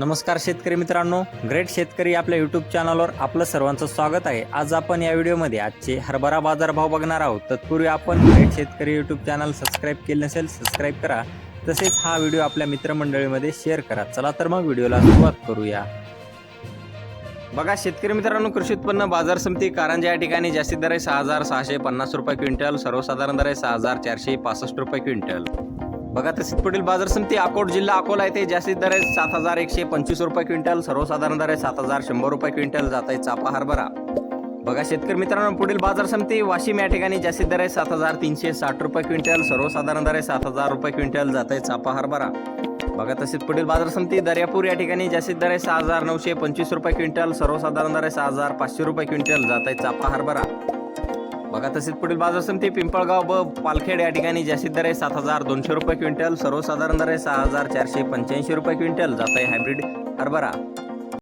नमस्कार शेतकरी मित्रांनो ग्रेट शेतकरी आपल्या यूट्यूब चॅनलवर आपलं सर्वांचं स्वागत आहे. आज आपण या व्हिडिओमध्ये आजचे हरभरा बाजारभाव बघणार आहोत. तत्पूर्वी आपण ग्रेट शेतकरी यूट्यूब चॅनल सबस्क्राईब केले नसेल सबस्क्राईब करा. तसेच हा व्हिडिओ आपल्या मित्रमंडळीमध्ये शेअर करा. चला तर मग व्हिडिओला सुरुवात करूया. बघा शेतकरी मित्रांनो कृषी उत्पन्न बाजार समिती कारंजा या ठिकाणी जास्तीत दर आहे सहा हजार सहाशे पन्नास रुपये क्विंटल सर्वसाधारण दर आहे सहा हजार चारशे पासष्ट रुपये क्विंटल. बघा तर पुढील बाजार समिती अकोट जिल्हा अकोला येथे जास्तीत दर आहे सात हजार एकशे पंचवीस रुपये क्विंटल सर्वसाधारण दर आहे सात हजार शंभर रुपये क्विंटल जात आहे चापा हरभरा. बघा शेतकरी मित्रांनो पुढील बाजार समिती वाशिम या ठिकाणी जास्तीत दर आहे सात हजार तीनशे साठ रुपये क्विंटल सर्वसाधारण दर आहे सात हजार रुपये क्विंटल जात आहे चापा हरभरा. बघा तसेच पुढील बाजार समिती दर्यापूर या ठिकाणी जास्तीत दर आहे सहा हजार नऊशे पंचवीस रुपये क्विंटल सर्वसाधारण दर आहे सहा हजार पाचशे रुपये क्विंटल जात आहे चापा हरभरा. बघा तसेच पुढील बाजार समिती पिंपळगाव ब पालखेड या ठिकाणी जास्तीत दर आहे सात हजार दोनशे रुपये क्विंटल सर्वसाधारण दर आहे सहा हजार चारशे पंच्याऐंशी रुपये क्विंटल जात आहे हायब्रिड हरभरा.